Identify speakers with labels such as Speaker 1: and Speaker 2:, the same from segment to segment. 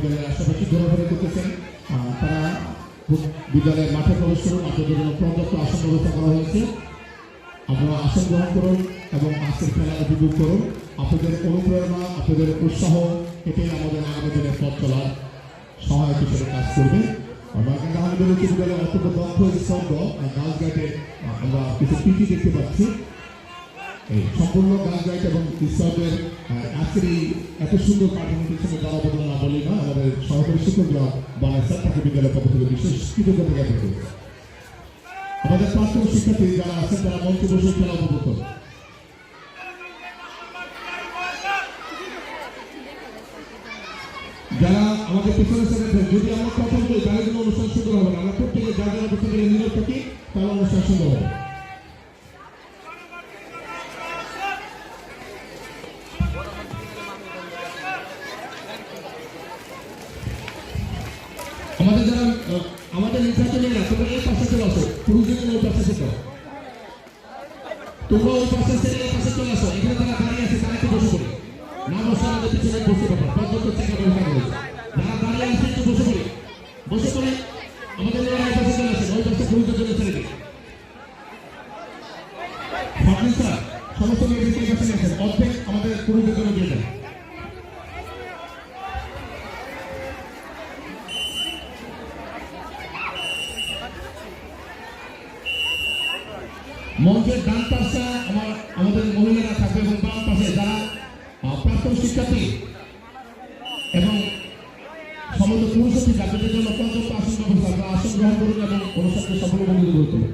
Speaker 1: বিদ্যালয়ের আশেপাশে ঘোরাফেরি করতেছেন। তারা বিদ্যালয়ের মাঠে প্রবেশ করুন, আপনাদের জন্য পর্যাপ্ত আসন ব্যবস্থা করা হয়েছে। আপনারা আসন গ্রহণ করুন এবং আজকের খেলা উপভোগ করুন। আপনাদের অনুপ্রেরণা, আপনাদের উৎসাহ, এটাই আমাদের আগামী দিনের পথ চলার সহায়ক হিসেবে কাজ করবে। বাগান আমাদের উচ্চ বিদ্যালয়ে অত্যন্ত দক্ষ স্বর্গ গাছঘাটে আমরা কিছু পিটি দেখতে পাচ্ছি। এই সম্পূর্ণ গাছ গাইড এবং ইসলামের আজকের এই এত সুন্দর কাঠামো পিছনে তারা বদল না বলি না, আমাদের সহকারী শিক্ষকরা বাংলাদেশ তাকে বিদ্যালয়ের পক্ষ থেকে বিশেষ কৃতজ্ঞতা জ্ঞাপন করি আমাদের প্রাক্তন শিক্ষার্থী যারা আছেন, তারা মঞ্চে বসে খেলা উপভোগ যারা আমাদের পেছনে সেক্রেটারি যদি আমরা কথা বলি তাহলে কিন্তু অনুষ্ঠান সুন্দর হবে না, আমরা প্রত্যেকে যার যারা পেছনে নীরব থাকি তাহলে অনুষ্ঠান সুন্দর হবে। আমাদের যারা আমাদের আহ, আমাদের না তোমরা এই পাশে চলে আসো। পুরুষদের ওই পাশে চলে তোমরা ওই পাশে চলে এই পাশে চলে আসো। এখানে যারা দাঁড়িয়ে আছে তারা একটু বসে পড়ে। না বসে আমাদের পিছনে বসতে পাঁচ পর্যন্ত চেকা ব্যবস্থা করে যারা দাঁড়িয়ে আছে একটু বসে পড়ে। বসে পড়ে আমাদের ওই পাশে চলে আসে ওই পাশে পুরুষদের জন্য ছেড়ে দিই ফার্নিচার স্যার সমস্ত মেয়েদেরকে এই পাশে নিয়ে আসেন অর্ধেক আমাদের পুরুষদের জন্য দিয়ে দেন মঞ্চের ডান পাশে আমার, আমাদের মহিলারা থাকবে এবং বাম পাশে যারা প্রাক্তন শিক্ষার্থী এবং সমস্ত পুরুষার্থী যাদের জন্য পর্যাপ্ত আসন ব্যবস্থা, তারা আসন গ্রহণ করুন এবং অনুষ্ঠানকে সফল বন্ধু করে তুলুন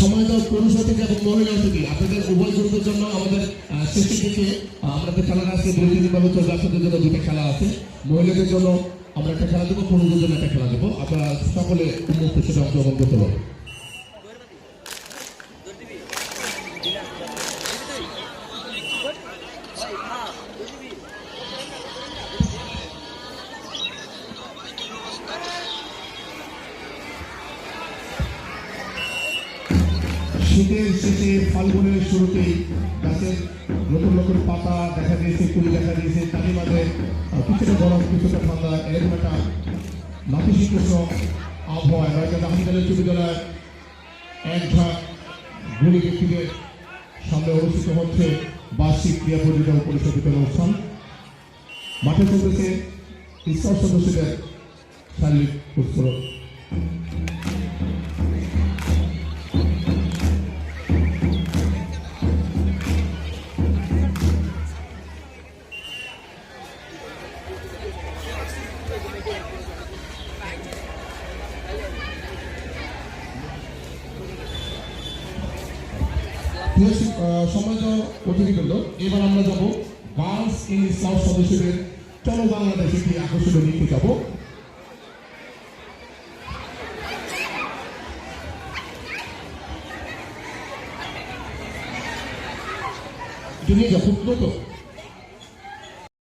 Speaker 1: সময় দাও পুরুষ থেকে এবং মহিলা থেকে। আপনাদের উভয় গ্রুপের জন্য আমাদের শেষের দিকে আমাদের খেলার আছে বৈদ্যুতিকভাবে চলবে আপনাদের জন্য দুটো খেলা আছে। মহিলাদের জন্য আমরা একটা খেলা দেবো, পুরুষদের জন্য একটা খেলা দেবো। আপনারা সকলে সেটা অংশগ্রহণ করতে পারবেন শীতের শেষে ফাল্গুনের শুরুতেই গাছের নতুন নতুন পাতা দেখা দিয়েছে কুড়ি দেখা দিয়েছে। তারই মাঝে কিছুটা গরম, কিছুটা ঠান্ডা, এরকম একটা নাতিশীতোষ্ণ আবহাওয়া। নয়তো আহমেদালের বিদ্যালয়ের এক ঝাঁক গুলি ব্যক্তিদের সামনে অনুষ্ঠিত হচ্ছে। বার্ষিক ক্রিয়া প্রতিযোগিতা ও পরিষদ অনুষ্ঠান। মাঠে চলতেছে ইসলাম সদস্যদের শারীরিক উৎসব প্রিয় সম্মানিত অতিথিবৃন্দ এবার আমরা যাব গার্লস ইন ইসলাম সদস্যদের চলো বাংলাদেশ একটি আকর্ষণীয় নীতি যাব। নিয়ে যাব তো।